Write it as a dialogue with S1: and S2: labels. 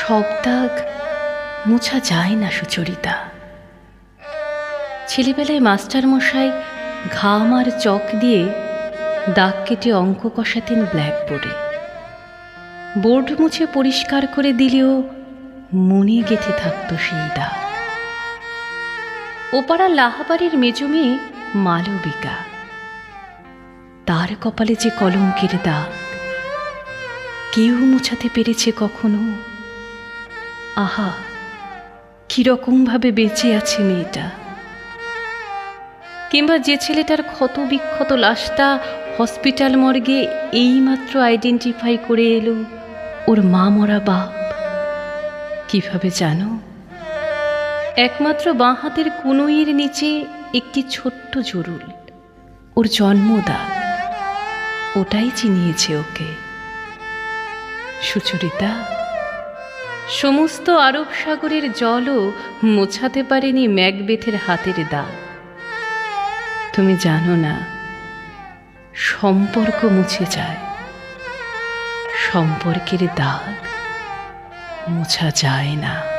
S1: সব দাগ মোছা যায় না সুচরিতা। ছেলেবেলায় মাস্টার মশাই ঘাম আর চক দিয়ে দাগ কেটে অঙ্ক কষাতেন ব্ল্যাকবোর্ডে। বোর্ড মুছে পরিষ্কার করে দিলেও মনে গেঁথে থাকতো সেই দাগ। ওপাড়া লাহাবাড়ির মেজো মেয়ে মালবিকা। তার কপালে যে কলঙ্কের দাগ, কেউ মুছাতে পেরেছে কখনো? আহা, কিরকমভাবে বেঁচে আছে মেয়েটা। কিংবা যে ছেলেটার ক্ষত বিক্ষত লাশটা হসপিটাল মর্গে এইমাত্র আইডেন্টিফাই করে এলো, ওর মা মরা বাপ। কীভাবে জানো? একমাত্র বাঁ হাতের কুনুইয়ের নিচে একটি ছোট্ট জরুল, ওর জন্মদাগ ওটাই চিনিয়েছে ওকে। সুচরিতা সমস্ত আরব সাগরের জলও মোছাতে পারেনি ম্যাকবেথের হাতের দাগ তুমি জানো না, সম্পর্ক মুছে যায়, সম্পর্কের দাগ মোছা যায় না।